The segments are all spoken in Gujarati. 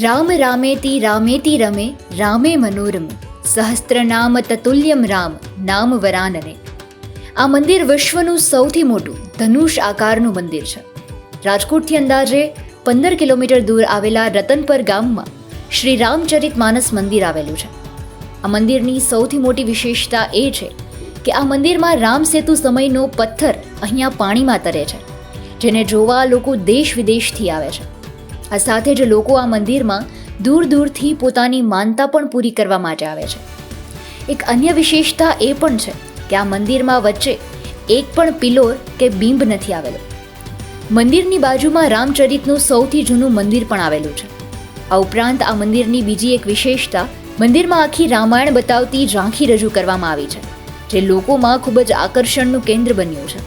રામ રામેતી રામેતી રમે, રામે મનોરમ. સહસ્ત્રનામ તતુલ્યમ રામ, નામ વરાનને. આ મંદિર વિશ્વનું સૌથી મોટું, ધનુષ આકારનું મંદિર છે. રાજકોટથી અંદાજે પંદર કિલોમીટર દૂર આવેલા રતનપર ગામમાં શ્રી રામચરિત માનસ મંદિર આવેલું છે. આ મંદિરની સૌથી મોટી વિશેષતા એ છે કે આ મંદિરમાં રામ સેતુ સમયનો પથ્થર અહીંયા પાણીમાં તરે છે, જેને જોવા લોકો દેશ વિદેશથી આવે છે. આ સાથે જ લોકો આ મંદિરમાં દૂર દૂરથી પોતાની માનતા પણ પૂરી કરવા માટે આવે છે. એક અન્ય વિશેષતા એ પણ છે કે આ મંદિરમાં વચ્ચે એક પણ પિલોર કે બિંબ નથી આવેલો. મંદિરની બાજુમાં રામચરિતનું સૌથી જૂનું મંદિર પણ આવેલું છે. આ ઉપરાંત આ મંદિરની બીજી એક વિશેષતા મંદિરમાં આખી રામાયણ બતાવતી ઝાંખી રજૂ કરવામાં આવી છે, જે લોકોમાં ખૂબ જ આકર્ષણનું કેન્દ્ર બન્યું છે.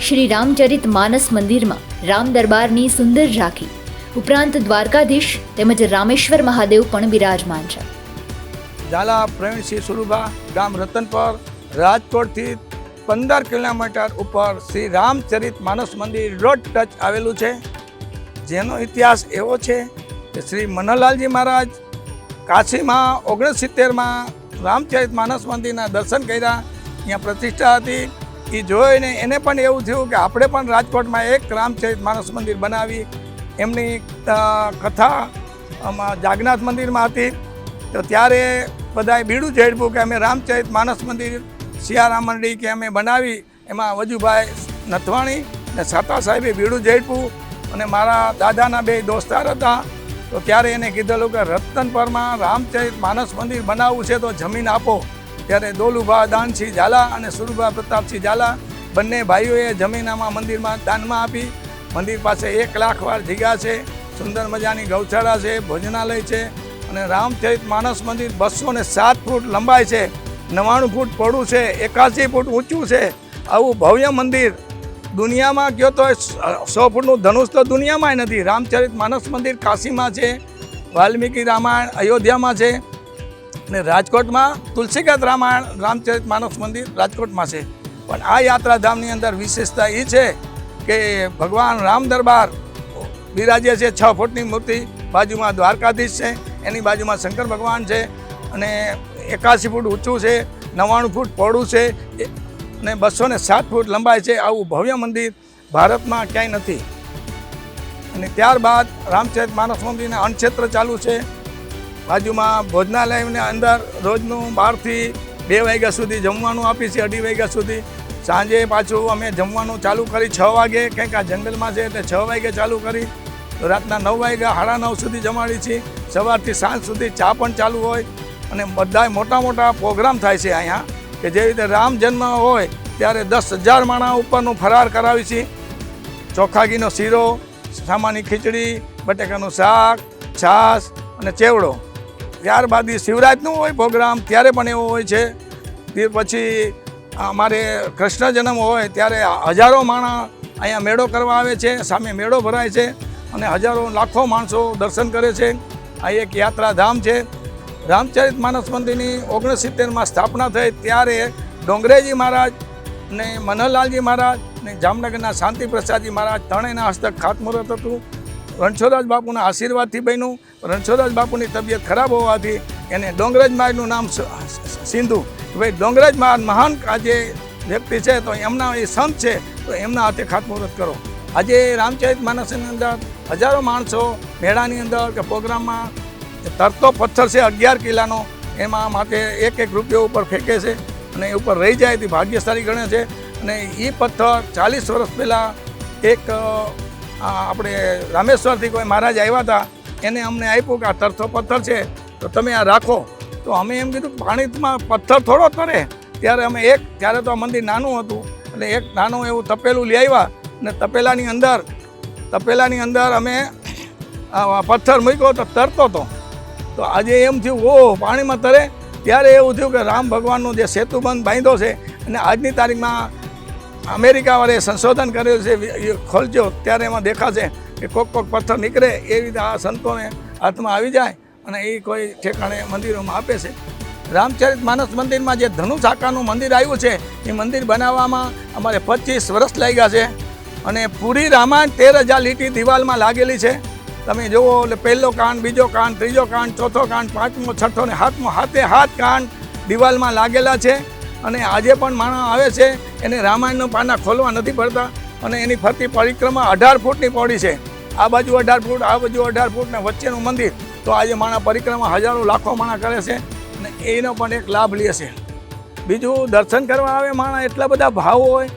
શ્રી રામચરિત માનસ મંદિરમાં રામ દરબારની સુંદર ઝાંખી ઉપરાંત દ્વારકાધીશ તેમજ રામેશ્વર મહાદેવ પણ બિરાજમાન છે. ઝાલા પ્રવીણસિંહ સુરુભા ગામ રતનપર રાજકોટથી પંદર કિલોમીટર ઉપર શ્રી રામચરિત માનસ મંદિર રોડ ટચ આવેલું છે. જેનો ઇતિહાસ એવો છે કે શ્રી મનોહરલાલજી મહારાજ કાશીમાં ઓગણસિત્તેરમાં રામચરિત માનસ મંદિરના દર્શન કર્યા. ત્યાં પ્રતિષ્ઠા હતી. એ જોઈને એને પણ એવું થયું કે આપણે પણ રાજકોટમાં એક રામચરિત માનસ મંદિર બનાવી એમની કથા આમાં જાગનાથ મંદિરમાં હતી. તો ત્યારે બધાએ બીડું ઝેડવું કે અમે રામચરિત માનસ મંદિર, સિયારામ મંડી કે અમે બનાવી. એમાં વજુભાઈ નથવાણી અને સાતા સાહેબે બીડું ઝેડવું અને મારા દાદાના બે દોસ્તાર હતા. તો ત્યારે એને કીધેલું કે રતનપરમાં રામચરિત માનસ મંદિર બનાવવું છે તો જમીન આપો. ત્યારે દોલુભા, દાનસિંહ ઝાલા અને સુરભા પ્રતાપસિંહ ઝાલા બંને ભાઈઓએ જમીન આમાં મંદિરમાં દાનમાં આપી. મંદિર પાસે એક લાખ વાર જગ્યા છે, સુંદર મજાની ગૌશાળા છે, ભોજનાલય છે અને રામચરિત માનસ મંદિર બસો ને સાત ફૂટ લંબાઈ છે, નવ્વાણું ફૂટ પહોળું છે એકાસી ફૂટ ઊંચું છે. આવું ભવ્ય મંદિર દુનિયામાં કયો તો સો ફૂટનું ધનુષ તો દુનિયામાં નથી. રામચરિત માનસ મંદિર કાશીમાં છે, વાલ્મીકી રામાયણ અયોધ્યામાં છે અને રાજકોટમાં તુલસીગત રામાયણ, રામચરિત માનસ મંદિર રાજકોટમાં છે. પણ આ યાત્રાધામની અંદર વિશેષતા એ છે કે ભગવાન રામ દરબાર બિરાજે છે, છ ફૂટની મૂર્તિ, બાજુમાં દ્વારકાધીશ છે, એની બાજુમાં શંકર ભગવાન છે અને એકાસી ફૂટ ઊંચું છે, નવ્વાણું ફૂટ પહોળું છે અને બસો ને સાત ફૂટ લંબાઈ છે, આવું ભવ્ય મંદિર ભારતમાં ક્યાંય નથી. અને ત્યારબાદ રામચરિત માનસ મંદિરના અણક્ષેત્ર ચાલુ છે. બાજુમાં ભોજનાલયની અંદર રોજનું બારથી બે વાગ્યા સુધી જમવાનું આપી છે, અઢી વાગ્યા સુધી. સાંજે પાછું અમે જમવાનું ચાલુ કરી છ વાગે, કંઈક આ જંગલમાં છે એટલે છ વાગે ચાલુ કરી. રાતના નવ વાગ્યા સાડા નવ સુધી જમાડી છીએ સવારથી સાંજ સુધી ચા પણ ચાલુ હોય. અને બધા મોટા મોટા પ્રોગ્રામ થાય છે અહીંયા, કે જે રીતે રામ જન્મ હોય, ત્યારે દસ હજાર માણા ઉપરનું ફરાર કરાવી છીએ ચોખાગીનો શીરો સામાની ખીચડી, બટેકાનું શાક, છાશ અને ચેવડો. ત્યારબાદ શિવરાજનું હોય પ્રોગ્રામ, ત્યારે પણ એવો હોય છે. તે પછી અમારે કૃષ્ણ જન્મ હોય ત્યારે હજારો માણા અહીંયા મેળો કરવા આવે છે, સામે મેળો ભરાય છે અને હજારો લાખો માણસો દર્શન કરે છે. આ એક યાત્રાધામ છે. રામચરિત માનસ મંદિરની ઓગણસિત્તેરમાં સ્થાપના થઈ ત્યારે ડોંગરેજી મહારાજ ને મનહરલાલજી મહારાજ ને જામનગરના શાંતિ પ્રસાદજી મહારાજ ત્રણેયના હસ્તક ખાતમુહૂર્ત હતું. રણછોડરાજ બાપુના આશીર્વાદથી બન્યું. રણછોડરાજ બાપુની તબિયત ખરાબ હોવાથી એને ડોંગરેજ મહારાજનું નામ સિંધુ કે ભાઈ ડોંગરાજ મહાન આજે વ્યક્તિ છે, તો એમના એ સંત છે, તો એમના હાથે ખાતમુહૂર્ત કરો. આજે રામચરિત માનસની અંદર હજારો માણસો મેળાની અંદર કે પ્રોગ્રામમાં તરતો પથ્થર છે, અગિયાર કિલ્લાનો એમાં માટે એક એક રૂપિયો ઉપર ફેંકે છે અને એ ઉપર રહી જાય તે ભાગ્યશાળી ગણે છે. અને એ પથ્થર ચાલીસ વર્ષ પહેલાં એક આપણે રામેશ્વરથી કોઈ મહારાજ આવ્યા હતા, એને અમને આપ્યું કે આ તરતો પથ્થર છે, તો તમે આ રાખો. તો અમે એમ કીધું, પાણીમાં પથ્થર થોડો તરે. ત્યારે અમે એક ત્યારે તો આ મંદિર નાનું હતું, એટલે એક નાનું એવું તપેલું લઈ આવ્યા અને તપેલાની અંદર તપેલાની અંદર અમે પથ્થર મૂક્યો તો તરતો હતો તો આજે એમ થયું, ઓહ, પાણીમાં તરે. ત્યારે એવું થયું કે રામ ભગવાનનું જે સેતુબંધ બાંધ્યો છે અને આજની તારીખમાં અમેરિકાવાળાએ સંશોધન કર્યું છે ખોલજો, ત્યારે એમાં દેખાશે કે કોક કોક પથ્થર નીકળે, એવી રીતે આ સંતોને હાથમાં આવી જાય. અને એ કોઈ ઠેકાણે મંદિરોમાં આપે છે. રામચરિત માનસ મંદિરમાં જે ધનુષ આકારનું મંદિર આવ્યું છે, એ મંદિર બનાવવામાં અમારે પચીસ વર્ષ લાગ્યા છે. અને પૂરી રામાયણ તેર હજાર લીટી દિવાલમાં લાગેલી છે. તમે જુઓ, એટલે પહેલો કાંડ, બીજો કાંડ, ત્રીજો કાંડ, ચોથો કાંડ, પાંચમો, છઠ્ઠો ને હાથમો હાથે હાથ કાંડ દિવાલમાં લાગેલા છે. અને આજે પણ માણસ આવે છે, એને રામાયણનું પાના ખોલવા નથી પડતા અને એની ફરતી પરિક્રમા અઢાર ફૂટની પહોળી છે. આ બાજુ અઢાર ફૂટ, આ બાજુ અઢાર ફૂટ ને વચ્ચેનું મંદિર. તો આજે માણા પરિક્રમા હજારો લાખો માણા કરે છે અને એનો પણ એક લાભ લે છે. બીજું દર્શન કરવા આવે માણા એટલા બધા ભાવ હોય,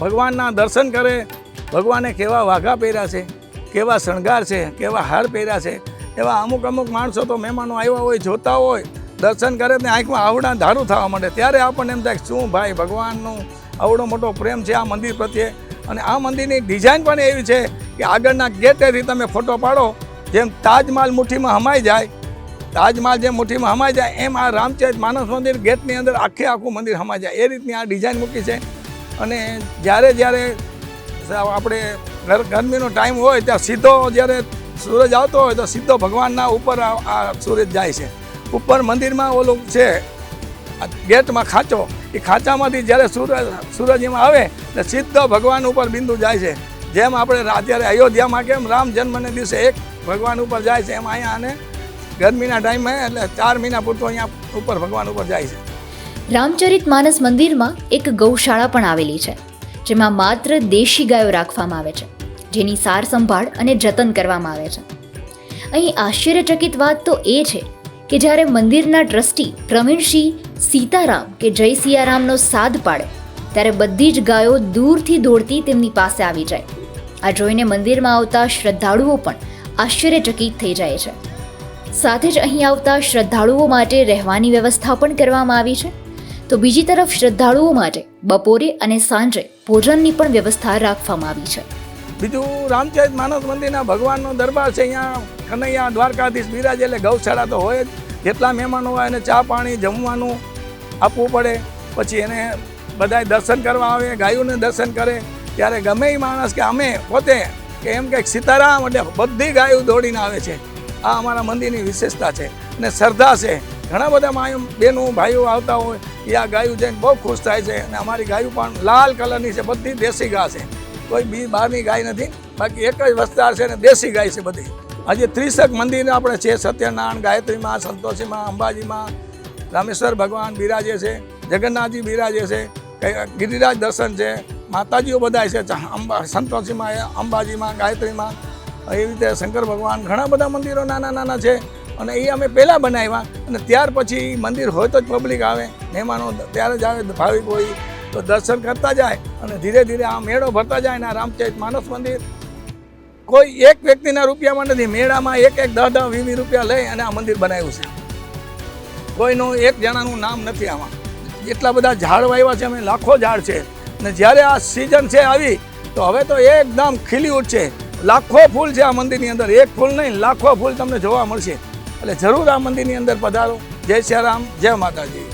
ભગવાનના દર્શન કરે, ભગવાને કેવા વાઘા પહેર્યા છે, કેવા શણગાર છે, કેવા હાર પહેર્યા છે, એવા અમુક અમુક માણસો તો મહેમાનો આવ્યા હોય, જોતા હોય, દર્શન કરે ને આંખમાં આવડા ધારું થવા માંડે. ત્યારે આપણને એમ થાય શું ભાઈ ભગવાનનું આવડો મોટો પ્રેમ છે આ મંદિર પ્રત્યે? અને આ મંદિરની ડિઝાઇન પણ એવી છે કે આગળના ગેટેથી તમે ફોટો પાડો જેમ તાજમહાલ મુઠ્ઠીમાં હમાઈ જાય, તાજમહાલ જેમ મુઠ્ઠીમાં હમાઈ જાય, એમ આ રામચરિત માનસ મંદિર ગેટની અંદર આખે આખું મંદિર હમાઈ જાય. એ રીતની આ ડિઝાઇન મૂકી છે. અને જ્યારે જ્યારે આપણે ગરમીનો ટાઈમ હોય ત્યાં સીધો જ્યારે સૂરજ આવતો હોય તો સીધો ભગવાનના ઉપર આ સૂરજ જાય છે. ઉપર મંદિરમાં ઓલું છે ગેટમાં ખાંચો. એ ખાંચામાંથી જ્યારે સૂરજ સૂરજ એમાં આવે, એટલે સીધો ભગવાન ઉપર બિંદુ જાય છે. જેમ આપણે અત્યારે અયોધ્યામાં કેમ રામ જન્મને દિવસે એક ભગવાન ઉપર જાય છે એમ અહીંયા અને ગરમીના ટાઈમે એટલે ચાર મહિના પૂરતો અહીંયા ઉપર ભગવાન ઉપર જાય છે. રામચરિત માનસ મંદિરમાં એક ગૌશાળા પણ આવેલી છે, જેમાં માત્ર દેશી ગાયો રાખવામાં આવે છે, જેની સાર સંભાળ અને જતન કરવામાં આવે છે. અહીં આશ્ચર્યચકિત વાત તો એ છે કે જ્યારે મંદિરના ટ્રસ્ટી પ્રવીણસિંહ સીતારામ કે જય સિયારામનો સાદ પાડે, ત્યારે બધી જ ગાયો દૂરથી દોડતી તેમની પાસે આવી જાય. આ જોઈને મંદિરમાં આવતા શ્રદ્ધાળુઓ પણ આશ્ચર્યચકિત થઈ જાય છે. સાથે જ અહીં આવતા શ્રદ્ધાળુઓ માટે રહેવાની વ્યવસ્થા પણ કરવામાં આવી છે. તો બીજી તરફ શ્રદ્ધાળુઓ માટે બપોરે અને સાંજે ભોજનની પણ વ્યવસ્થા રાખવામાં આવી છે. બીજું રામચરિત માનસ મંદિરના ભગવાનનો દરબાર છે અહીંયા. કનૈયા, દ્વારકાધીશ, બિરાજ એટલે ગૌશાળા તો હોય જ. જેટલા મહેમાનો હોય એને ચા પાણી, જમવાનું આપવું પડે. પછી એને બધાય દર્શન કરવા આવે, ગાયોને દર્શન કરે. ત્યારે ગમે એ માણસ કે અમે પોતે કે એમ કે સીતારામ એટલે બધી ગાયો દોડીને આવે છે. આ અમારા મંદિરની વિશેષતા છે અને શ્રદ્ધા છે. ઘણા બધા માયો બહેનો, ભાઈઓ આવતા હોય, એ આ ગાયું જઈને બહુ ખુશ થાય છે અને અમારી ગાયું પણ લાલ કલરની છે, બધી દેશી ગા છે. કોઈ બી બહારની ગાય નથી, બાકી એક જ વસ્તાર છે ને દેશી ગાય છે બધી. આજે ત્રીસક મંદિર આપણે છે, સત્યનારાયણ, ગાયત્રીમાં, સંતોષીમાં, અંબાજીમાં. રામેશ્વર ભગવાન બિરાજે છે, જગન્નાથજી બિરાજે છે ગિરિરાજ દર્શન છે, માતાજીઓ બધા છે અંબા, સંતોષીમાં અંબાજીમાં, ગાયત્રીમાં એવી રીતે શંકર ભગવાન ઘણા બધા મંદિરો નાના નાના છે અને એ અમે પહેલાં બનાવ્યા અને ત્યાર પછી મંદિર હોય તો જ પબ્લિક આવે, મહેમાનો ત્યારે જ આવે, ભાવિક હોય તો દર્શન કરતા જાય અને ધીરે ધીરે આ મેળો ભરતા જાય ને આ રામચરિત માનસ મંદિર. કોઈ એક વ્યક્તિના રૂપિયામાં નથી, મેળામાં એક એક દસ દસ વીસ રૂપિયા લઈ અને આ મંદિર બનાવ્યું છે. કોઈનું એક જણાનું નામ નથી આમાં. એટલા બધા ઝાડ વાવ્યા છે, અમે લાખો ઝાડ છે. અને જ્યારે આ સિઝન છે આવી, તો હવે તો એકદમ ખીલી ઉઠશે. લાખો ફૂલ છે આ મંદિરની અંદર. એક ફૂલ નહીં, લાખો ફૂલ તમને જોવા મળશે. એટલે જરૂર આ મંદિરની અંદર પધારો. જય શ્રી રામ જય માતાજી.